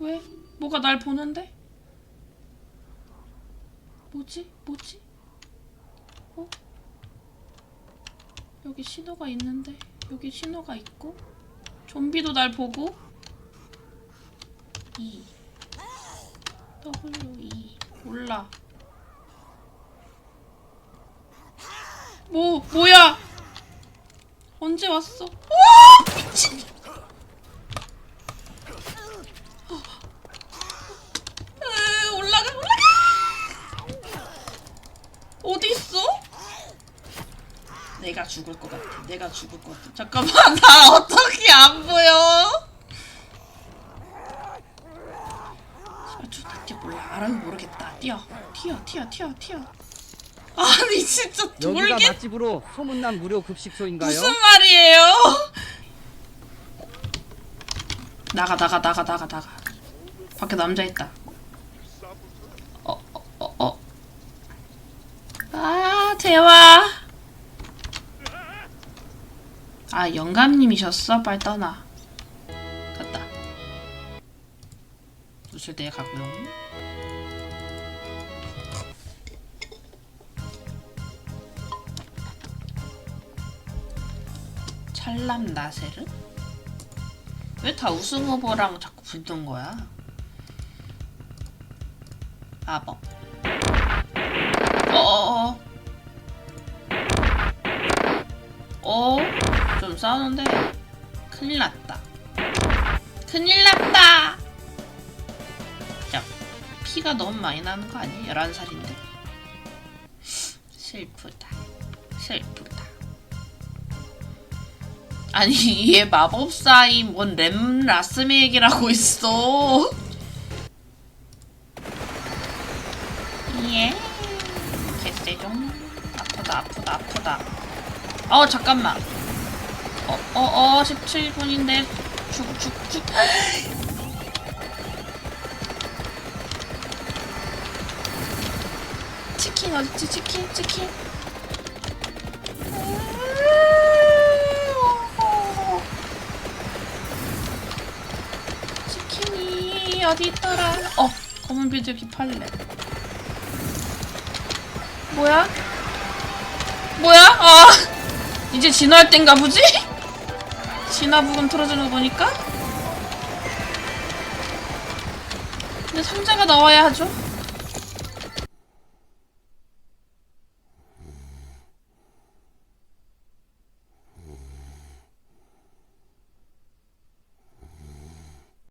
왜? 뭐가 날 보는데? 뭐지? 뭐지? 어? 여기 신호가 있는데 여기 신호가 있고 좀비도 날 보고 E W E 몰라 뭐 뭐야 언제 왔어? 와 미친 으, 올라가 올라가 어디 있어? 내가 죽을 것 같아. 내가 죽을 것 같아. 잠깐만 나 어떻게 안 보여? 저밖에 몰라. 알아는 모르겠다. 뛰어, 뛰어, 뛰어, 뛰어, 뛰어. 아니 진짜 여기가 맛집으로 소문난 무료 급식소인가요? 무슨 말이에요? 나가 나가 나가 나가 나가. 밖에 남자 있다. 어 어 어 어. 아 대화. 아 영감님이셨어? 빨리 떠나. 갔다. 때 가고요. 찰람 나세르? 왜 다 우승 후보랑 자꾸 붙는 거야? 마법. 좀 싸우는데 큰일 났다. 큰일 났다. 야, 피가 너무 많이 나는 거 아니야? 11살인데. 슬프다. 슬프다. 아니 얘 마법사인 뭔 램 라스메 얘기라고 있어 예 개쎄좀 아프다 아프다 아프다 어 잠깐만 어 어 어 17분인데 죽 죽 죽 치킨 어딨지 치킨 치킨 치킨이 어디 있더라? 어, 검은 비둘 기팔래. 뭐야? 뭐야? 아, 이제 진화할 땐가 보지? 진화 부금 틀어주는 거 보니까? 근데 상자가 나와야 하죠?